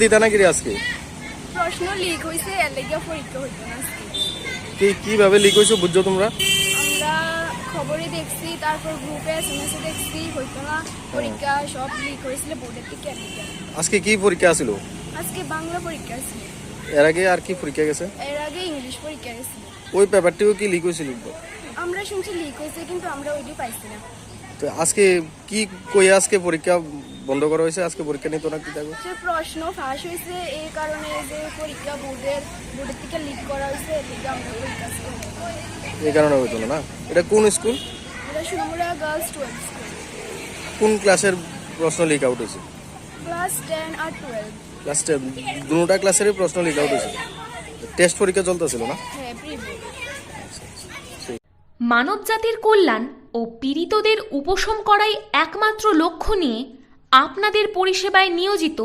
দিতা নাকি রে আজকে? প্রশ্ন লিক হয়েছে এর লেগে পরীক্ষা হইতো না কি কীভাবে লিক হয়েছে বুঝছ তোমরা? আমরা খবরে দেখছি তারপর গ্রুপে এস এম এস দেখছি হইতো না। পরীক্ষা সব লিক হয়েছিল বোর্ডের থেকে আজকে কি পরীক্ষা ছিল আজকে বাংলা পরীক্ষা ছিল এর আগে আর কি পরীক্ষা গেছে? এর আগে ইংলিশ পরীক্ষা গেছিল। ওই পেপারটিও কি লিক হয়েছিল আমরা শুনছি লিক হয়েছে কিন্তু আমরা ওইটি পাইছি না। তো আজকে কি কই আজকে পরীক্ষা বন্ধ করা হয়েছে? আজকে পরীক্ষা নিত না কি থাকবে প্রশ্ন ফাঁস হয়েছে এই কারণে যে পরীক্ষা বোর্ডের বোর্ডের থেকে লিক করা হয়েছে লেগে আমরা পরীক্ষা এই কারণে হইতো না? এটা কোন স্কুল এটা সুনমুরা গার্লস টুয়েলভ স্কুল কোন ক্লাসের প্রশ্ন লিক আউট হয়েছে? ক্লাস টেন আর টুয়েলভ ক্লাস দুটা ক্লাসেরই প্রশ্ন লিক আউট হয়েছে। টেস্ট পরীক্ষা চলতেছিল না? হ্যাঁ প্রি বোর্ড মানবজাতির কল্যাণ ও পীড়িতদের উপশম করাই একমাত্র লক্ষ্য নিয়ে আপনাদের পরিষেবায় নিয়োজিত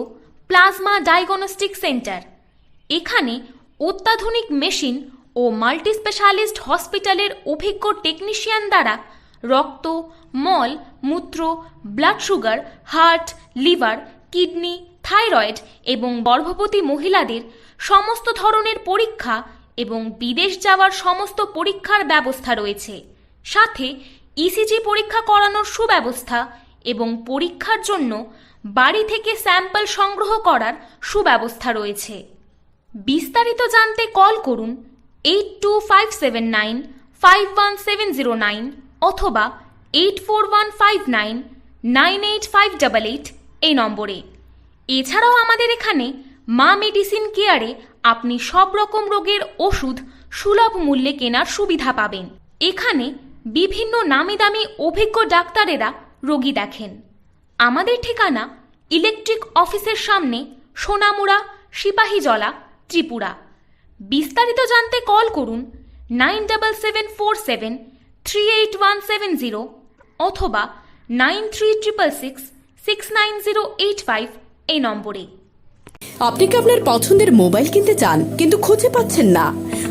প্লাজমা ডায়াগনস্টিক সেন্টার। এখানে অত্যাধুনিক মেশিন ও মাল্টিস্পেশালিস্ট হসপিটালের অভিজ্ঞ টেকনিশিয়ান দ্বারা রক্ত, মল, মূত্র, blood sugar, heart, liver, kidney, thyroid এবং গর্ভবতী মহিলাদের সমস্ত ধরনের পরীক্ষা এবং বিদেশ যাওয়ার সমস্ত পরীক্ষার ব্যবস্থা রয়েছে। সাথে ইসিজি পরীক্ষা করানোর সুব্যবস্থা এবং পরীক্ষার জন্য বাড়ি থেকে স্যাম্পল সংগ্রহ করার সুব্যবস্থা রয়েছে। বিস্তারিত জানতে কল করুন eight two five seven nine five one seven zero nine অথবা eight four one five nine nine eight five double eight এই নম্বরে। এছাড়াও আমাদের এখানে মা মেডিসিন কেয়ারে আপনি সব রকম রোগের ওষুধ সুলভ মূল্যে কেনার সুবিধা পাবেন। এখানে বিভিন্ন নামি দামি অভিজ্ঞ ডাক্তারেরা রোগী দেখেন। আমাদের ঠিকানা ইলেকট্রিক অফিসের সামনে সোনামুড়া, সিপাহীজলা, ত্রিপুরা। বিস্তারিত জানতে কল করুন nine double seven four seven three eight one seven zero অথবা nine three triple six six nine zero eight five এই নম্বরে। আপনি কি আপনার পছন্দের মোবাইল কিনতে চান, কিন্তু খুঁজে পাচ্ছেন না?